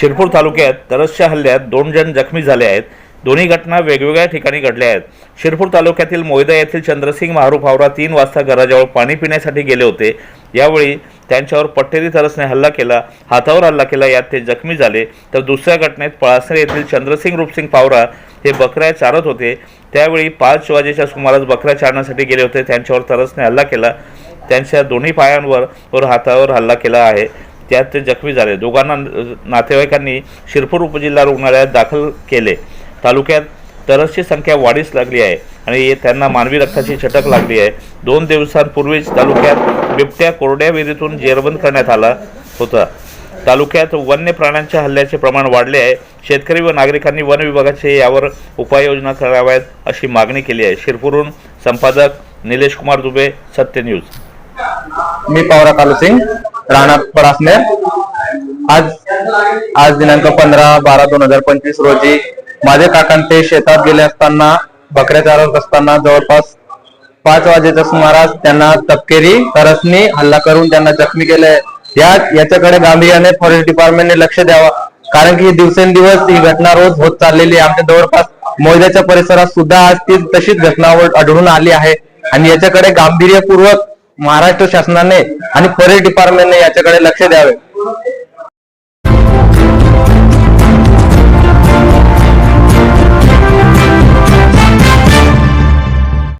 शिरपूर तालुक्यात तरसच्या हल्ल्यात दोन जण जखमी झाले आहेत. दोन्ही घटना वेगवेगळ्या ठिकाणी घडल्या आहेत. शिरपूर तालुक्यातील मोयदा येथील चंद्रसिंग महारूफ हावरा तीन वाजता घराजवळ पाणी पिण्यासाठी गेले होते. यावेळी त्यांच्यावर पट्टेरी तरसने हल्ला केला हातावर हल्ला केला यात ते जखमी झाले. तर दुसऱ्या घटनेत पळासरे येथील चंद्रसिंग रूपसिंग पावरा हे बकऱ्या चारत होते. त्यावेळी पाच वाजेच्या सुमारास बकऱ्या चारण्यासाठी गेले होते. त्यांच्यावर तरसने हल्ला केला. त्यांच्या दोन्ही पायांवर वर हातावर हल्ला केला आहे. त्यात ते जखमी झाले. दोघांना नातेवाईकांनी शिरपूर उपजिल्हा रुग्णालयात दाखल केले. तालुक्यात तरसची संख्या वाढीस लागली आहे आणि त्यांना मानवी रक्ताची छटक लागली आहे. दोन दिवसांपूर्वीच तालुक्यात बिबट्या कोरड्या विहिरीतून जेरबंद करण्यात आला होता. तालुक्यात वन्य प्राण्यांच्या हल्ल्याचे प्रमाण वाढले आहे. शेतकरी व नागरिकांनी वन विभागाचे यावर उपाययोजना कराव्यात अशी मागणी केली आहे. शिरपूरहून संपादक निलेश कुमार दुबे सत्य न्यूज. मी पावरा कालू सिंग. राहणार परासनेर आज आज दिनांक पंधरा बारा दोन हजार पंचवीस रोजी माझे काकांते शेतात गेले असताना बकऱ्या चारत असताना जवळपास पाच वाजेच्या सुमारास त्यांना तपकेरी तरसनी हल्ला करून त्यांना जखमी केले या याच्याकडे गांभीर्याने फॉरेस्ट डिपार्टमेंटने लक्ष द्यावा. कारण की दिवसेंदिवस ही घटना रोज होत चाललेली आहे. आमच्या जवळपास मोयद्याच्या परिसरात सुद्धा आज ती तशीच घटना आढळून आली आहे. आणि याच्याकडे गांभीर्यपूर्वक महाराष्ट्र शासनाने आणि फॉरेस्ट डिपार्टमेंटने याच्याकडे लक्ष द्यावे.